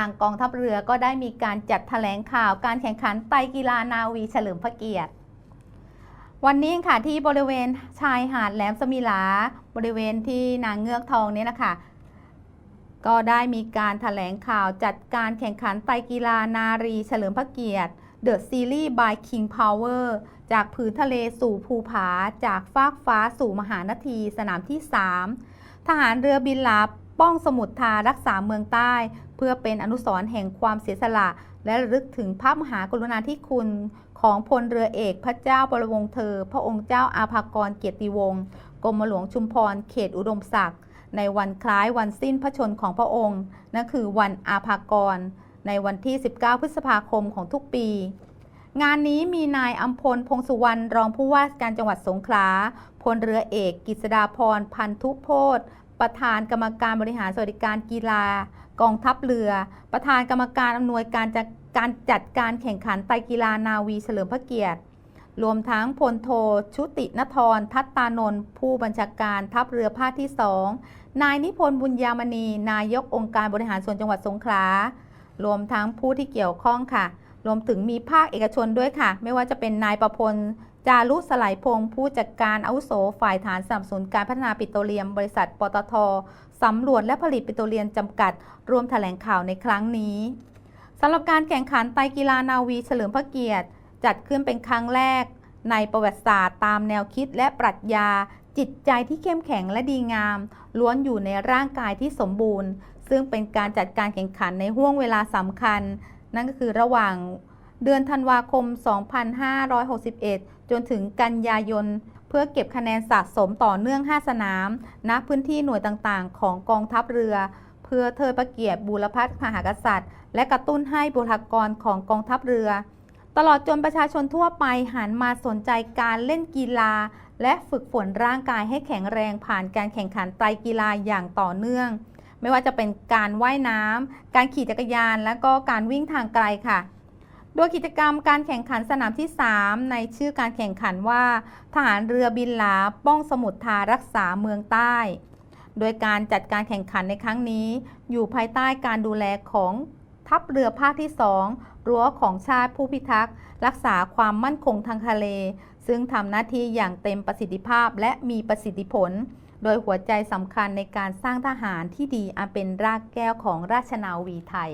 างกองทัพเรือก็ได้มีการจัดแถลงข่าวการแข่งขันไตกีฬานาวีเฉลิมพระเกียรติ วันนี้ค่ะที่บริเวณชายหาดแหลมสมิลา บริเวณที่นางเงือกทองนี้นะคะก็ได้มีการถแถลงข่าวจัดการแข่งขันไตกีฬานารีเฉลิมพระเกียรติ The Series by King Power จากผืนทะเลสู่ภูผา จากฟากฟ้าสู่มหานาทีสนามที่ 3 ทหารเรือบินลาป้องสมุทรทารักษาเมืองใต้ เพื่อเป็นอนุสรณ์แห่งความเสียสละ และระลึกถึงพระมหากรุณาธิคุณของพลเรือเอกพระเจ้าบรวงศ์เธอ พระองค์เจ้าอาภากรเกียรติวงศ์กรมหลวงชุมพรเขตอุดมศักดิ์ในวันคล้ายวันสิ้นพระชนของพระองค์นั่นคือวันอาภากร ในวันที่ 19 พฤษภาคมของทุกปี งานนี้มีนายอัมพลพงสุวรรณรองผู้ว่าการจังหวัดสงขลาพลเรือเอกกิษดาพรพันธุโพธ ประธานกรรมการบริหารสวัสดิการกีฬากองทัพเรือ ประธานกรรมการอำนวยการจัดการจัดการแข่งขันไตกีฬานาวีเฉลิมพระเกียรติ รวมทั้งพลโท ชุตินทร ทัตตานนท์ผู้บัญชาการทัพเรือภาคที่2นายนิพนธ์บุญยามณี นายกองค์การบริหารส่วนจังหวัดสงขลารวมทั้งผู้ที่เกี่ยวข้องค่ะ รวมถึงมีภาคเอกชนด้วยค่ะ ไม่ว่าจะเป็นนายประพล จารุสไลพงศ์ผู้จัดการอาวุโสฝ่ายฐานสนับสนุนการพัฒนาปิโตรเลียม บริษัท ปตทสำรวจและผลิตปิโตรเลียมจำกัด รวมแถลงข่าวในครั้งนี้สำหรับการแข่งขันไตกีฬานาวีเฉลิมพระเกียรติ จัดขึ้นเป็นครั้งแรก ในประวัติศาสตร์ตามแนวคิดและปรัชญา จิตใจที่เข้มแข็งและดีงาม ล้วนอยู่ในร่างกายที่สมบูรณ์ ซึ่งเป็นการจัดการแข่งขันในห่วงเวลาสำคัญ นั่นก็คือระหว่างเดือนธันวาคม 2561 จนถึงกันยายน เพื่อเก็บคะแนนสะสมต่อเนื่อง 5 สนาม ณ พื้นที่หน่วยต่างๆ ของกองทัพเรือ เพื่อเทิดพระเกียรติบูรพมหากษัตริย์ และกระตุ้นให้บุคลากรของกองทัพเรือ ตลอดจนประชาชนทั่วไปหันมาสนใจการเล่นกีฬา และฝึกฝนร่างกายให้แข็งแรงผ่านการแข่งขันไตรกีฬาอย่างต่อเนื่อง ไม่ว่าจะเป็นการว่ายน้ำการขี่จักรยาน และก็การวิ่งทางไกลค่ะ โดยกิจกรรมการแข่งขันสนามที่ 3 ในชื่อการแข่งขันว่า ทหารเรือบินหลาป้องสมุทรทารักษาเมืองใต้ โดยการจัดการแข่งขันในครั้งนี้ อยู่ภายใต้การดูแลของทัพเรือภาคที่ 2 รั้วของชาติผู้พิทักษ์ รักษาความมั่นคงทางทะเล ซึ่งทำหน้าที่อย่างเต็มประสิทธิภาพและมีประสิทธิผล โดยหัวใจสำคัญในการสร้างทหารที่ดีอันเป็นรากแก้วของราชนาวีไทย